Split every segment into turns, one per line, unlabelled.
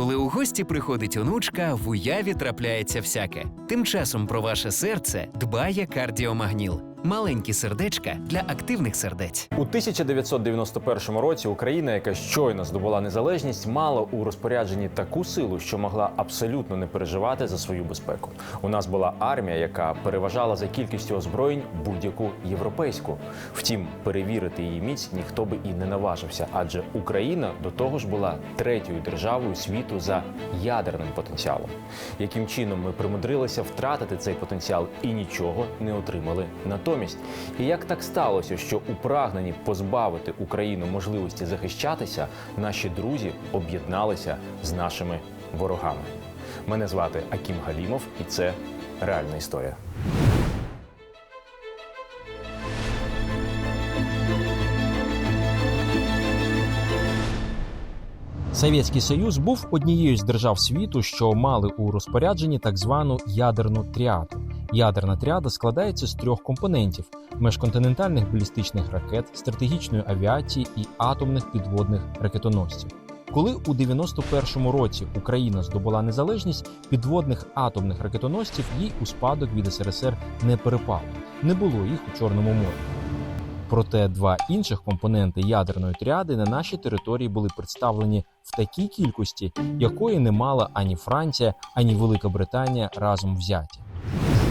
Коли у гості приходить онучка, в уяві трапляється всяке. Тим часом про ваше серце дбає кардіомагніл. Маленькі сердечка для активних сердець.
У 1991 році Україна, яка щойно здобула незалежність, мала у розпорядженні таку силу, що могла абсолютно не переживати за свою безпеку. У нас була армія, яка переважала за кількістю озброєнь будь-яку європейську. Втім, перевірити її міць ніхто би і не наважився, адже Україна до того ж була третьою державою світу за ядерним потенціалом. Яким чином ми примудрилися втратити цей потенціал і нічого не отримали натомість? І як так сталося, що у прагненні позбавити Україну можливості захищатися, наші друзі об'єдналися з нашими ворогами? Мене звати Акім Галімов, і це реальна історія.
Совєтський Союз був однією з держав світу, що мали у розпорядженні так звану ядерну тріаду. Ядерна тріада складається з трьох компонентів: межконтинентальних балістичних ракет, стратегічної авіації і атомних підводних ракетоносців. Коли у 91-му році Україна здобула незалежність, підводних атомних ракетоносців їй у спадок від СРСР не перепало, не було їх у Чорному морі. Проте два інших компоненти ядерної тріади на нашій території були представлені в такій кількості, якої не мала ані Франція, ані Велика Британія разом взяті.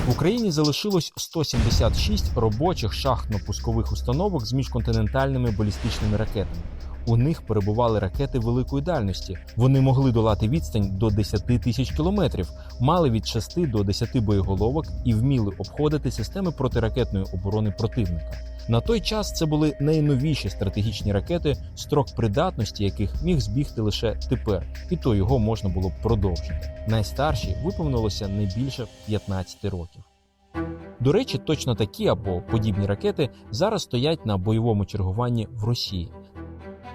В Україні залишилось 176 робочих шахтно-пускових установок з міжконтинентальними балістичними ракетами. У них перебували ракети великої дальності. Вони могли долати відстань до 10 тисяч кілометрів, мали від 6 до 10 боєголовок і вміли обходити системи протиракетної оборони противника. На той час це були найновіші стратегічні ракети, строк придатності яких міг збігти лише тепер, і то його можна було б продовжити. Найстарші виповнилося не більше 15 років. До речі, точно такі або подібні ракети зараз стоять на бойовому чергуванні в Росії.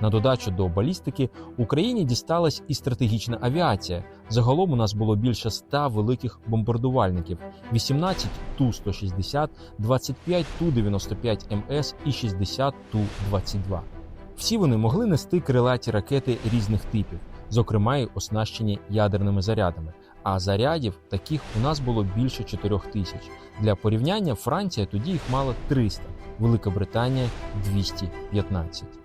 На додачу до балістики Україні дісталась і стратегічна авіація. Загалом у нас було більше 100 великих бомбардувальників: 18 Ту-160, 25 Ту-95 МС і 60 Ту-22. Всі вони могли нести крилаті ракети різних типів, зокрема й оснащені ядерними зарядами. А зарядів таких у нас було більше 4 тисяч. Для порівняння Франція тоді їх мала 300, Велика Британія 215.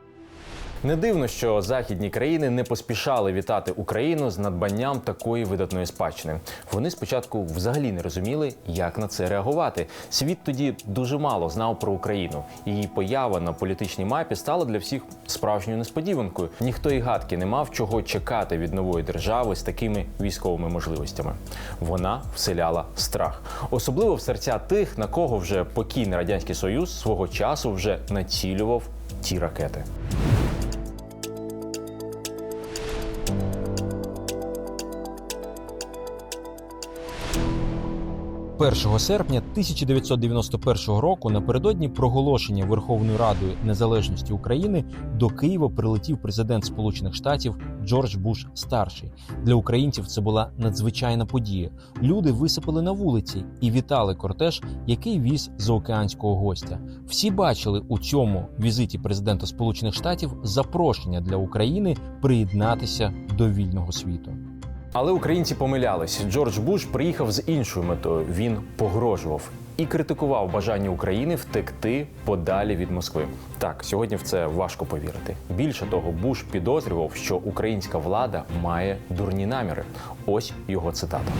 Не дивно, що західні країни не поспішали вітати Україну з надбанням такої видатної спадщини. Вони спочатку взагалі не розуміли, як на це реагувати. Світ тоді дуже мало знав про Україну. Її поява на політичній мапі стала для всіх справжньою несподіванкою. Ніхто і гадки не мав чого чекати від нової держави з такими військовими можливостями. Вона вселяла страх, особливо в серця тих, на кого вже покійний радянський союз свого часу вже націлював ті ракети.
1 серпня 1991 року напередодні проголошення Верховною Радою незалежності України до Києва прилетів президент Сполучених Штатів Джордж Буш старший. Для українців це була надзвичайна подія. Люди висипали на вулиці і вітали кортеж, який віз заокеанського гостя. Всі бачили у цьому візиті президента Сполучених Штатів запрошення для України приєднатися до вільного світу.
Але українці помилялись. Джордж Буш приїхав з іншою метою. Він погрожував і критикував бажання України втекти подалі від Москви. Так, сьогодні в це важко повірити. Більше того, Буш підозрював, що українська влада має дурні наміри. Ось його цитата.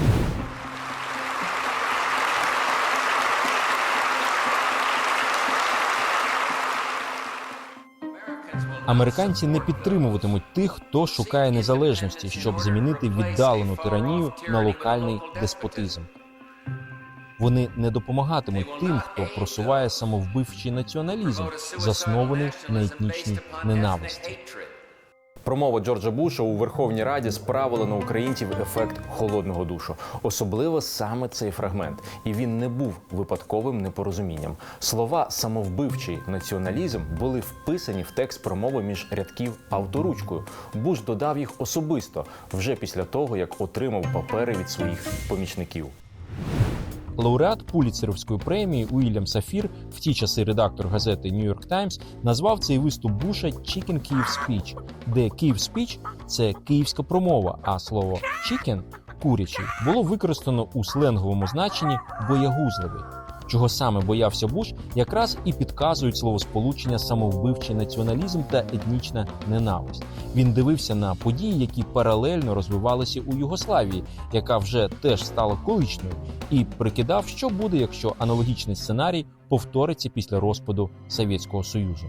Американці не підтримуватимуть тих, хто шукає незалежності, щоб замінити віддалену тиранію на локальний деспотизм. Вони не допомагатимуть тим, хто просуває самовбивчий націоналізм, заснований на етнічній ненависті.
Промова Джорджа Буша у Верховній Раді справила на українців ефект холодного душу, особливо саме цей фрагмент. І він не був випадковим непорозумінням. Слова самовбивчий націоналізм були вписані в текст промови між рядків авторучкою. Буш додав їх особисто вже після того, як отримав папери від своїх помічників.
Лауреат Пуліцерівської премії Уільям Сафір, в ті часи редактор газети York Times, назвав цей виступ Буша Chicken Kyiv Speech, де Київ Speech – це київська промова, а слово chicken – курячий було використано у сленговому значенні боягузливий. Чого саме боявся Буш, якраз і підказують словосполучення самовбивчий націоналізм та етнічна ненависть. Він дивився на події, які паралельно розвивалися у Югославії, яка вже теж стала колишньою, і прикидав, що буде, якщо аналогічний сценарій повториться після розпаду Совєтського Союзу.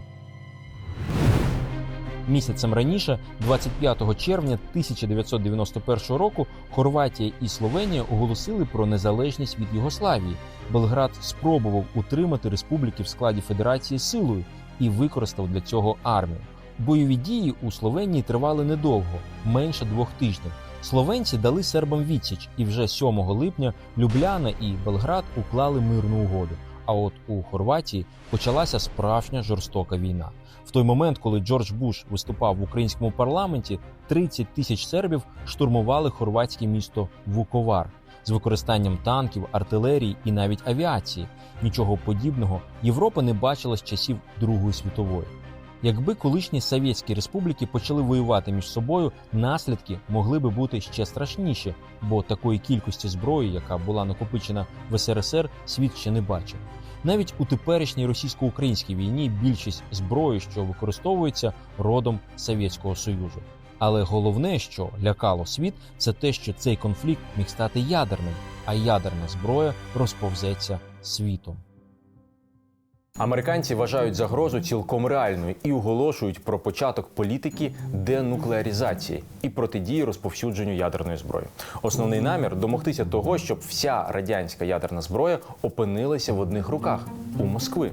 Місяцем раніше, 25 червня 1991 року, Хорватія і Словенія оголосили про незалежність від Югославії. Белград спробував утримати республіки в складі федерації силою і використав для цього армію. Бойові дії у Словенії тривали недовго, менше двох тижнів. Словенці дали сербам відсіч, і вже 7 липня Любляна і Белград уклали мирну угоду. А от у Хорватії почалася справжня жорстока війна. В той момент, коли Джордж Буш виступав в українському парламенті, 30 тисяч сербів штурмували хорватське місто Вуковар з використанням танків, артилерії і навіть авіації. Нічого подібного Європа не бачила з часів Другої світової. Якби колишні совєтські республіки почали воювати між собою, наслідки могли би бути ще страшніші, бо такої кількості зброї, яка була накопичена в СРСР, світ ще не бачив. Навіть у теперішній російсько-українській війні більшість зброї, що використовується, родом Совєтського Союзу. Але головне, що лякало світ, це те, що цей конфлікт міг стати ядерним, а ядерна зброя розповзеться світом.
Американці вважають загрозу цілком реальною і оголошують про початок політики денуклеаризації і протидії розповсюдженню ядерної зброї. Основний намір домогтися того, щоб вся радянська ядерна зброя опинилася в одних руках у Москви.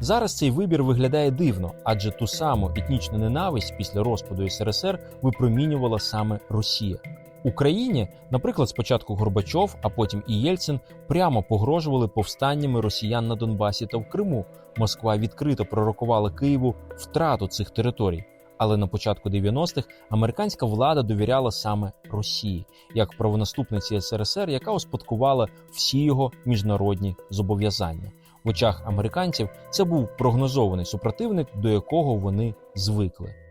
Зараз цей вибір виглядає дивно, адже ту саму етнічну ненависть після розпаду СРСР випромінювала саме Росія. Україні, наприклад, спочатку Горбачов, а потім і Єльцин прямо погрожували повстаннями росіян на Донбасі та в Криму. Москва відкрито пророкувала Києву втрату цих територій. Але на початку 90-х американська влада довіряла саме Росії як правонаступниці СРСР, яка успадкувала всі його міжнародні зобов'язання. В очах американців це був прогнозований супротивник, до якого вони звикли.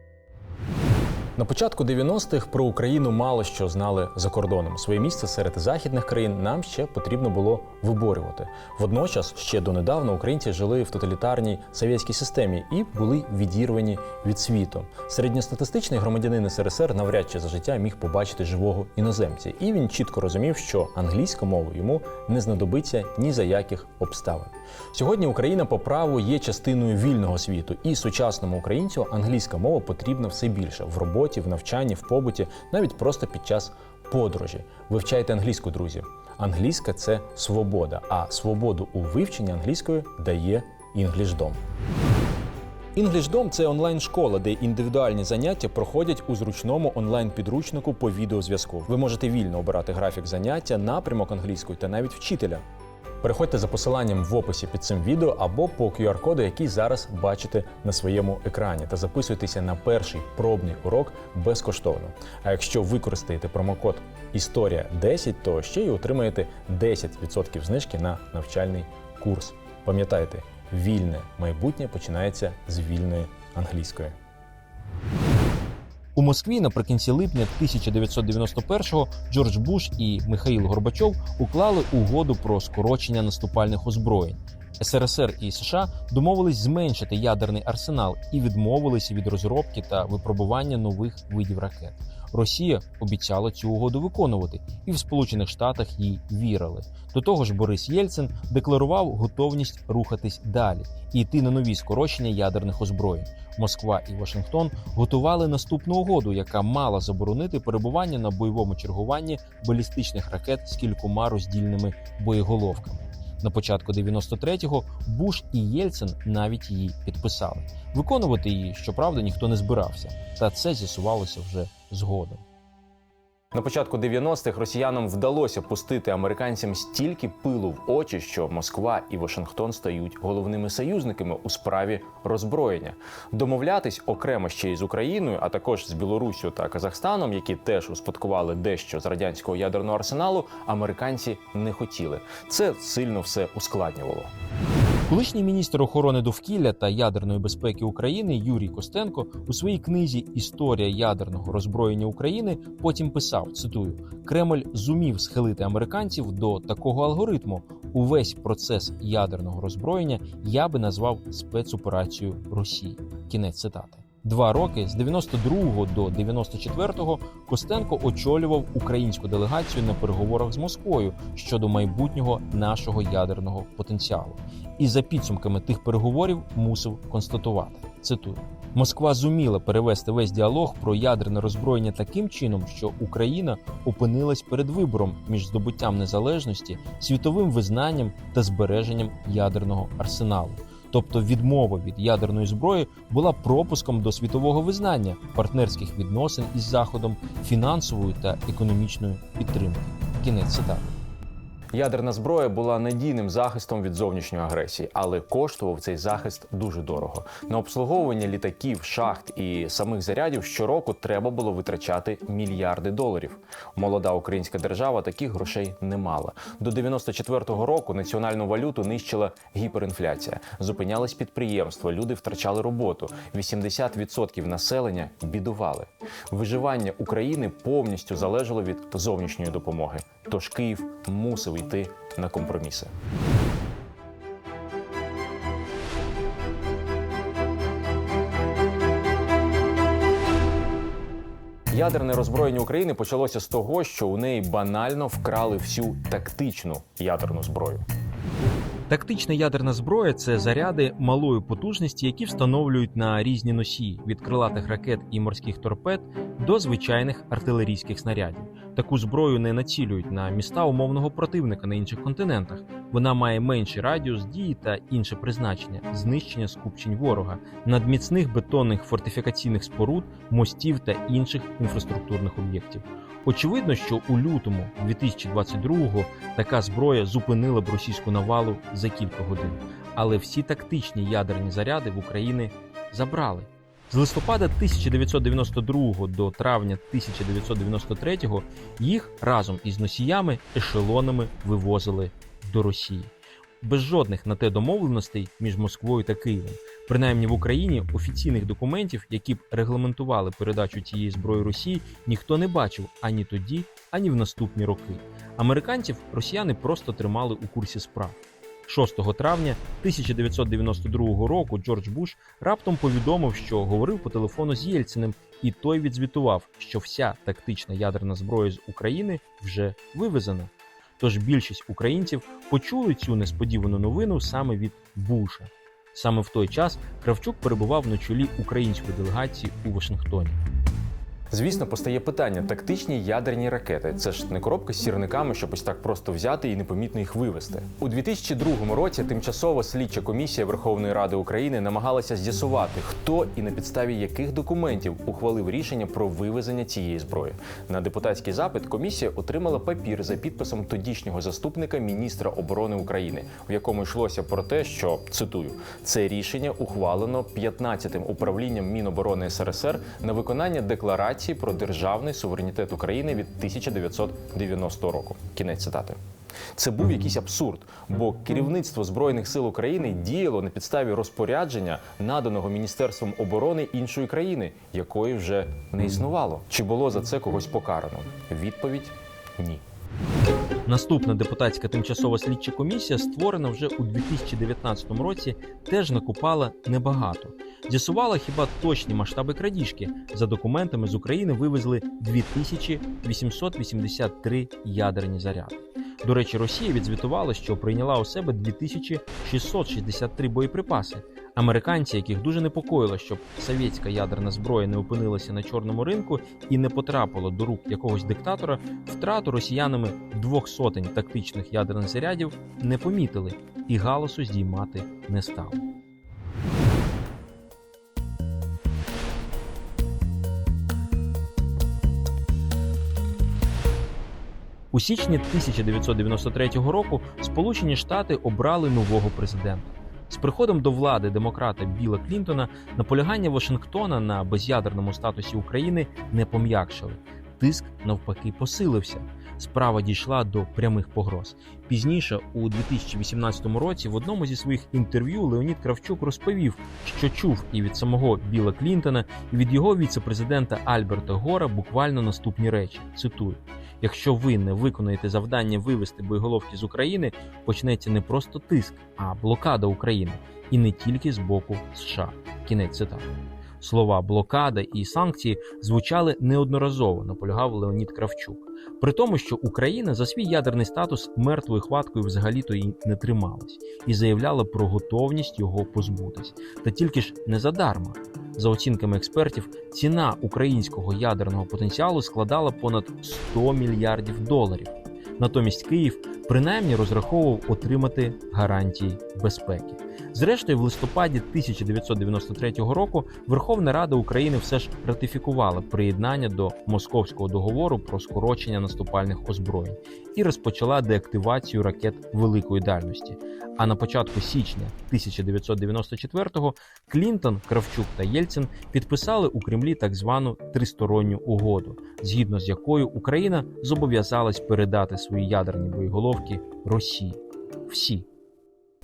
На початку 90-х про Україну мало що знали за кордоном. Своє місце серед західних країн нам ще потрібно було виборювати. Водночас, ще донедавна українці жили в тоталітарній совєтській системі і були відірвані від світу. Середньостатистичний громадянин СРСР навряд чи за життя міг побачити живого іноземця, і він чітко розумів, що англійська мова йому не знадобиться ні за яких обставин. Сьогодні Україна по праву є частиною вільного світу, і сучасному українцю англійська мова потрібна все більше в роботі, в навчанні, в побуті, навіть просто під час подорожі. Вивчайте англійську, друзі. Англійська це свобода, а свободу у вивченні англійської дає інглішдом. Інглішдом це онлайн-школа, де індивідуальні заняття проходять у зручному онлайн-підручнику по відеозв'язку. Ви можете вільно обирати графік заняття, напрямок англійської та навіть вчителя. Переходьте за посиланням в описі під цим відео або по QR-коду, який зараз бачите на своєму екрані, та записуйтеся на перший пробний урок безкоштовно. А якщо використаєте промокод Історія 10, то ще й отримаєте 10% знижки на навчальний курс. Пам'ятайте, вільне майбутнє починається з вільної англійської.
У Москві наприкінці липня 1991-го Джордж Буш і Михаїл Горбачов уклали угоду про скорочення наступальних озброєнь. СРСР і США домовились зменшити ядерний арсенал і відмовилися від розробки та випробування нових видів ракет. Росія обіцяла цю угоду виконувати, і в Сполучених Штатах їй вірили. До того ж, Борис Єльцин декларував готовність рухатись далі і йти на нові скорочення ядерних озброєнь. Москва і Вашингтон готували наступну угоду, яка мала заборонити перебування на бойовому чергуванні балістичних ракет з кількома роздільними боєголовками. На початку 93-го Буш і Єльцин навіть її підписали. Виконувати її, щоправда, ніхто не збирався, та це з'ясувалося вже згодом.
На початку 90-х росіянам вдалося пустити американцям стільки пилу в очі, що Москва і Вашингтон стають головними союзниками у справі роззброєння. Домовлятись окремо ще й з Україною, а також з Білоруссю та Казахстаном, які теж успадкували дещо з радянського ядерного арсеналу, американці не хотіли. Це сильно все ускладнювало.
Колишній міністр охорони довкілля та ядерної безпеки України Юрій Костенко у своїй книзі Історія ядерного роззброєння України потім писав: цитую: Кремль зумів схилити американців до такого алгоритму. Увесь процес ядерного роззброєння я би назвав спецоперацією Росії. Кінець цитати. Два роки з 92 до 94 Костенко очолював українську делегацію на переговорах з Москвою щодо майбутнього нашого ядерного потенціалу. І за підсумками тих переговорів мусив констатувати: цитую. Москва зуміла перевести весь діалог про ядерне роззброєння таким чином, що Україна опинилась перед вибором між здобуттям незалежності, світовим визнанням та збереженням ядерного арсеналу. Тобто відмова від ядерної зброї була пропуском до світового визнання партнерських відносин із Заходом, фінансової та економічної підтримки. Кінець цитати.
Ядерна зброя була надійним захистом від зовнішньої агресії, але коштував цей захист дуже дорого. На обслуговування літаків, шахт і самих зарядів щороку треба було витрачати мільярди доларів. Молода українська держава таких грошей не мала. До 94-го року національну валюту нищила гіперінфляція. Зупинялись підприємства, люди втрачали роботу. 80% населення бідували. Виживання України повністю залежало від зовнішньої допомоги. Тож Київ мусив йти на компроміси. Ядерне роззброєння України почалося з того, що у неї банально вкрали всю тактичну ядерну зброю.
Тактична ядерна зброя це заряди малої потужності, які встановлюють на різні носії від крилатих ракет і морських торпед до звичайних артилерійських снарядів. Таку зброю не націлюють на міста умовного противника на інших континентах. Вона має менший радіус дії та інше призначення знищення скупчень ворога, надміцних бетонних фортифікаційних споруд, мостів та інших інфраструктурних об'єктів. Очевидно, що у лютому 2022-го така зброя зупинила б російську навалу за кілька годин, але всі тактичні ядерні заряди в Україні забрали. З листопада 1992 до травня 1993 їх разом із носіями ешелонами вивозили до Росії. Без жодних на те домовленостей між Москвою та Києвом. Принаймні в Україні офіційних документів, які б регламентували передачу цієї зброї Росії, ніхто не бачив ані тоді, ані в наступні роки. Американців росіяни просто тримали у курсі справ. 6 травня 1992 року Джордж Буш раптом повідомив, що говорив по телефону з Єльциним, і той відзвітував, що вся тактична ядерна зброя з України вже вивезена. Тож більшість українців почули цю несподівану новину саме від Буша. Саме в той час Кравчук перебував на чолі української делегації у Вашингтоні.
Звісно, постає питання: тактичні ядерні ракети. Це ж не коробка з сірниками, щоб ось так просто взяти і непомітно їх вивезти. У 2002 році тимчасова слідча комісія Верховної Ради України намагалася з'ясувати, хто і на підставі яких документів ухвалив рішення про вивезення цієї зброї. На депутатський запит комісія отримала папір за підписом тодішнього заступника міністра оборони України, в якому йшлося про те, що цитую це рішення ухвалено 15-тим управлінням Міноборони СРСР на виконання декларації про державний суверенітет України від 1990 року. Кінець цитати. Це був якийсь абсурд, бо керівництво збройних сил України діяло на підставі розпорядження, наданого міністерством оборони іншої країни, якої вже не існувало. Чи було за це когось покарано? Відповідь ні.
Наступна депутатська тимчасова слідча комісія, створена вже у 2019 році, теж накопала небагато. З'ясувала хіба точні масштаби крадіжки. За документами з України вивезли 2883 ядерні заряди. До речі, Росія відзвітувала, що прийняла у себе 2663 боєприпаси. Американці, яких дуже непокоїло, щоб совєтська ядерна зброя не опинилася на чорному ринку і не потрапила до рук якогось диктатора, втрату росіянами двох сотень тактичних ядерних зарядів не помітили і галасу здіймати не стали. У січні 1993 року Сполучені Штати обрали нового президента. З приходом до влади демократа Біла Клінтона наполягання Вашингтона на без'ядерному статусі України не пом'якшили. Тиск навпаки посилився. Справа дійшла до прямих погроз. Пізніше, у 2018 році, в одному зі своїх інтерв'ю Леонід Кравчук розповів, що чув і від самого Біла Клінтона, і від його віце-президента Альберта Гора буквально наступні речі. Цитую: якщо ви не виконаєте завдання вивести боєголовки з України, почнеться не просто тиск, а блокада України, і не тільки з боку США. Кінець цитати. Слова блокада і санкції звучали неодноразово, наполягав Леонід Кравчук. При тому, що Україна за свій ядерний статус мертвою хваткою взагалі-то і не трималась, і заявляла про готовність його позбутись. Та тільки ж не задарма. За оцінками експертів, ціна українського ядерного потенціалу складала понад 100 мільярдів доларів. Натомість Київ принаймні розраховував отримати гарантії безпеки. Зрештою, в листопаді 1993 року Верховна Рада України все ж ратифікувала приєднання до Московського договору про скорочення наступальних озброєнь і розпочала деактивацію ракет великої дальності. А на початку січня 1994-го Клінтон, Кравчук та Єльцин підписали у Кремлі так звану тристоронню угоду, згідно з якою Україна зобов'язалась передати свої ядерні боєголовки Росії. Всі.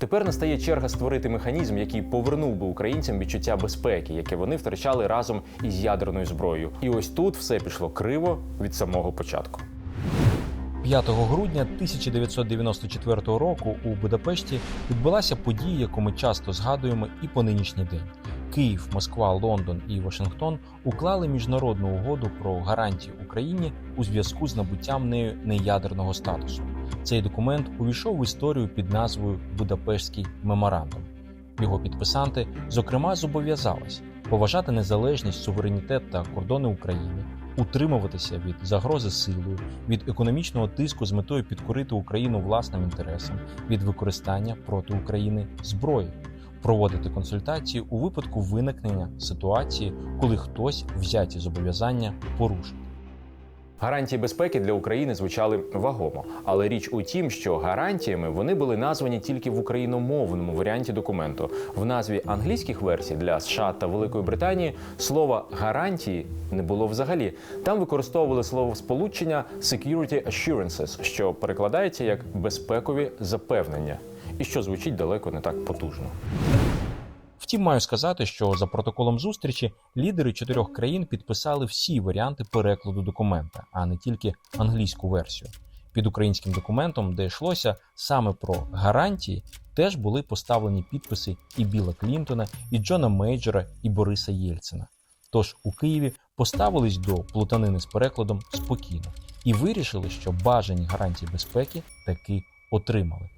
Тепер настає черга створити механізм, який повернув би українцям відчуття безпеки, яке вони втрачали разом із ядерною зброєю. І ось тут все пішло криво від самого початку.
5 грудня 1994 року у Будапешті відбулася подія, яку ми часто згадуємо і по нинішній день. Київ, Москва, Лондон і Вашингтон уклали міжнародну угоду про гарантії Україні у зв'язку з набуттям нею неядерного статусу. Цей документ увійшов в історію під назвою Будапештський меморандум. Його підписанти, зокрема, зобов'язались поважати незалежність, суверенітет та кордони України, утримуватися від загрози силою, від економічного тиску з метою підкорити Україну власним інтересам, від використання проти України зброї, проводити консультації у випадку виникнення ситуації, коли хтось взяті зобов'язання порушить.
Гарантії безпеки для України звучали вагомо, але річ у тім, що гарантіями вони були названі тільки в україномовному варіанті документу. В назві англійських версій для США та Великої Британії слова гарантії не було взагалі. Там використовували слово сполучення security assurances, що перекладається як безпекові запевнення, і що звучить далеко не так потужно.
Втім, маю сказати, що за протоколом зустрічі лідери чотирьох країн підписали всі варіанти перекладу документа, а не тільки англійську версію. Під українським документом, де йшлося саме про гарантії, теж були поставлені підписи і Біла Клінтона, і Джона Мейджора, і Бориса Єльцина. Тож у Києві поставились до плутанини з перекладом спокійно і вирішили, що бажані гарантії безпеки таки отримали.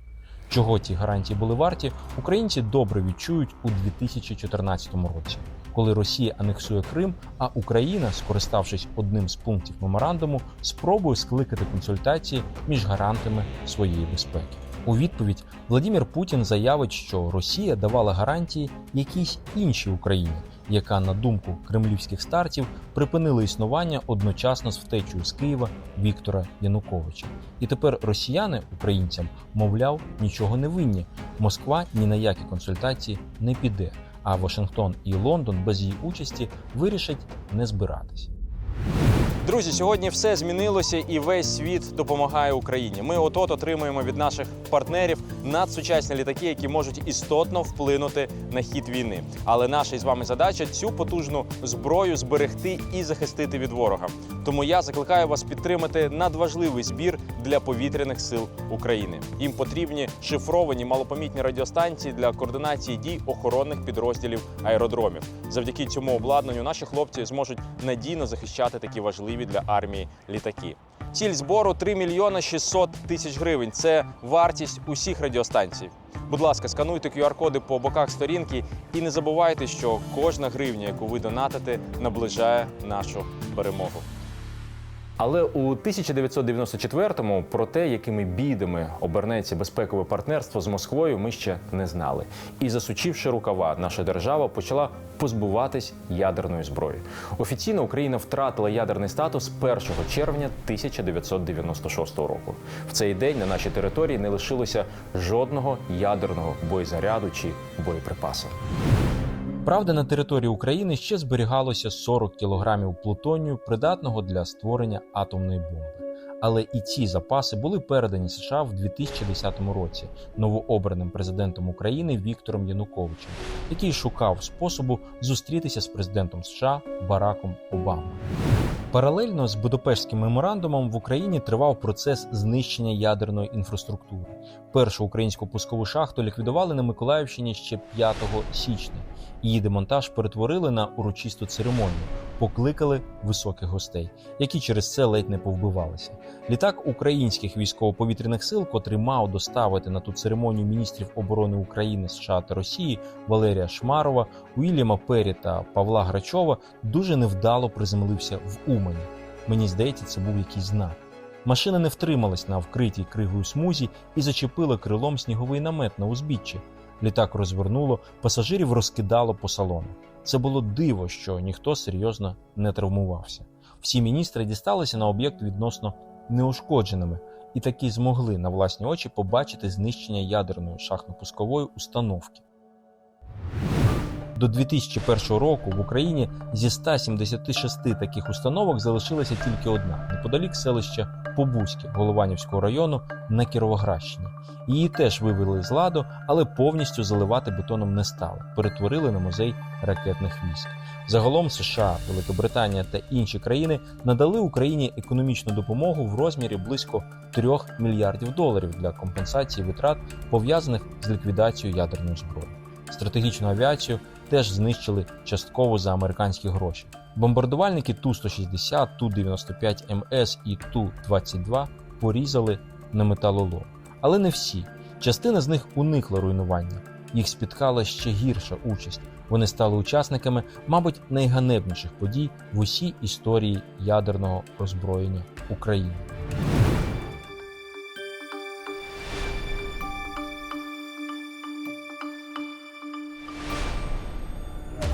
Чого ті гарантії були варті, українці добре відчують у 2014 році, коли Росія анексує Крим, а Україна, скориставшись одним з пунктів меморандуму, спробує скликати консультації між гарантами своєї безпеки. У відповідь Владимир Путін заявить, що Росія давала гарантії якійсь іншій Україні, яка, на думку кремлівських стартів, припинила існування одночасно з втечею з Києва Віктора Януковича. І тепер росіяни українцям, мовляв, нічого не винні. Москва ні на які консультації не піде. А Вашингтон і Лондон без її участі вирішать не збиратись.
Друзі, сьогодні все змінилося і весь світ допомагає Україні. Ми от-от отримуємо від наших партнерів надсучасні літаки, які можуть істотно вплинути на хід війни. Але наша із вами задача цю потужну зброю зберегти і захистити від ворога. Тому я закликаю вас підтримати надважливий збір для повітряних сил України. Їм потрібні шифровані малопомітні радіостанції для координації дій охоронних підрозділів аеродромів. Завдяки цьому обладнанню наші хлопці зможуть надійно захищати такі важливі для армії літаки. Ціль збору 3 мільйони 600 тисяч гривень. Це вартість усіх радіостанцій. Будь ласка, скануйте QR-коди по боках сторінки і не забувайте, що кожна гривня, яку ви донатите, наближає нашу перемогу.
Але у 1994-му про те, якими бідами обернеться безпекове партнерство з Москвою, ми ще не знали. І засучивши рукава, наша держава почала позбуватись ядерної зброї. Офіційно Україна втратила ядерний статус 1 червня 1996 року. В цей день на нашій території не лишилося жодного ядерного боєзаряду чи боєприпасу.
Правда, на території України ще зберігалося 40 кілограмів плутонію, придатного для створення атомної бомби. Але і ці запаси були передані США в 2010 році новообраним президентом України Віктором Януковичем, який шукав способу зустрітися з президентом США Бараком Обамою. Паралельно з Будапештським меморандумом в Україні тривав процес знищення ядерної інфраструктури. Першу українську пускову шахту ліквідували на Миколаївщині ще 5 січня. Її демонтаж перетворили на урочисту церемонію, покликали високих гостей, які через це ледь не повбивалися. Літак українських військово-повітряних сил, котрий мав доставити на ту церемонію міністрів оборони України, США та Росії Валерія Шмарова, Уільяма Пері та Павла Грачова, дуже невдало приземлився в Умані. Мені здається, це був якийсь знак. Машина не втрималась на вкритій кригою смузі і зачепила крилом сніговий намет на узбіччі. Літак розвернуло, пасажирів розкидало по салону. Це було диво, що ніхто серйозно не травмувався. Всі міністри дісталися на об'єкт відносно неушкодженими і таки змогли на власні очі побачити знищення ядерної шахно-пускової установки. До 2001 року в Україні зі 176 таких установок залишилася тільки одна неподалік селища Побузьке Голованівського району на Кіровоградщині. Її теж вивели з ладу, але повністю заливати бетоном не стали. Перетворили на музей ракетних військ. Загалом США, Великобританія та інші країни надали Україні економічну допомогу в розмірі близько 3 мільярдів доларів для компенсації витрат пов'язаних з ліквідацією ядерної зброї. Стратегічну авіацію теж знищили частково за американські гроші. Бомбардувальники Ту-160, Ту-95 МС і Ту-22 порізали на металолом. Але не всі. Частина з них уникла руйнування. Їх спіткала ще гірша участь. Вони стали учасниками, мабуть, найганебніших подій в усій історії ядерного роззброєння України.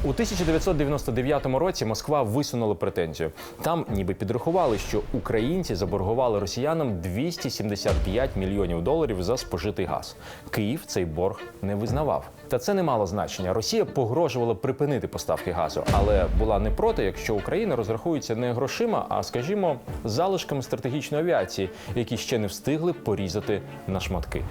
У 1999 році Москва висунула претензію. Там ніби підрахували, що українці заборгували росіянам 275 мільйонів доларів за спожитий газ. Київ цей борг не визнавав. Та це не мало значення. Росія погрожувала припинити поставки газу, але була не проти, якщо Україна розрахується не грошима, а скажімо, залишками стратегічної авіації, які ще не встигли порізати на шматки.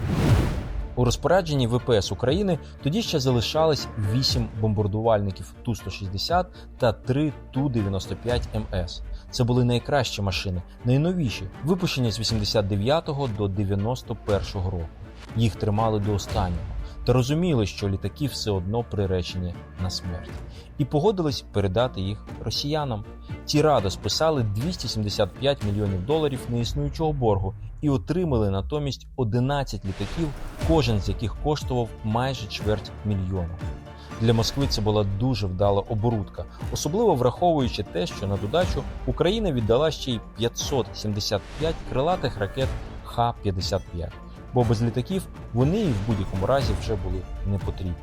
У розпорядженні ВПС України тоді ще залишались 8 бомбардувальників Ту-160 та 3 Ту-95 МС. Це були найкращі машини, найновіші, випущені з 89 до 91 року. Їх тримали до останнього та розуміли, що літаки все одно приречені на смерть, і погодились передати їх росіянам. Ті радо списали 275 мільйонів доларів неіснуючого боргу і отримали натомість 11 літаків, кожен з яких коштував майже чверть мільйона. Для Москви це була дуже вдала оборудка, особливо враховуючи те, що на додачу Україна віддала ще й 575 крилатих ракет Х-55, бо без літаків вони і в будь-якому разі вже були не потрібні.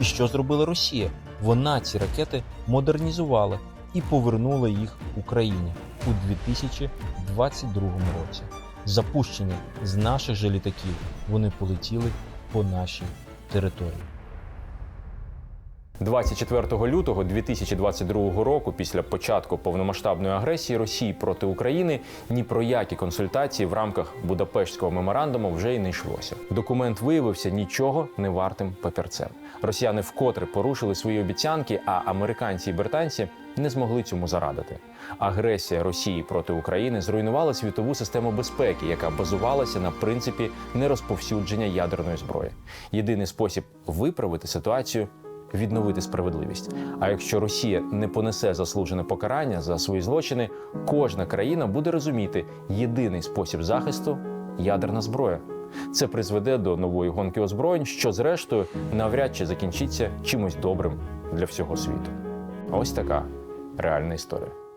І що зробила Росія? Вона ці ракети модернізувала і повернула їх Україні у 2022 році. Запущені з наших же літаків, вони полетіли по нашій території.
24 лютого 2022 року, після початку повномасштабної агресії Росії проти України, ні про які консультації в рамках Будапештського меморандуму вже й не йшлося. Документ виявився нічого не вартим папірцем. Росіяни вкотре порушили свої обіцянки, а американці і британці не змогли цьому зарадити. Агресія Росії проти України зруйнувала світову систему безпеки, яка базувалася на принципі нерозповсюдження ядерної зброї. Єдиний спосіб виправити ситуацію відновити справедливість. А якщо Росія не понесе заслужене покарання за свої злочини, кожна країна буде розуміти єдиний спосіб захисту ядерна зброя. Це призведе до нової гонки озброєнь, що зрештою навряд чи закінчиться чимось добрим для всього світу. Ось така реальна історія.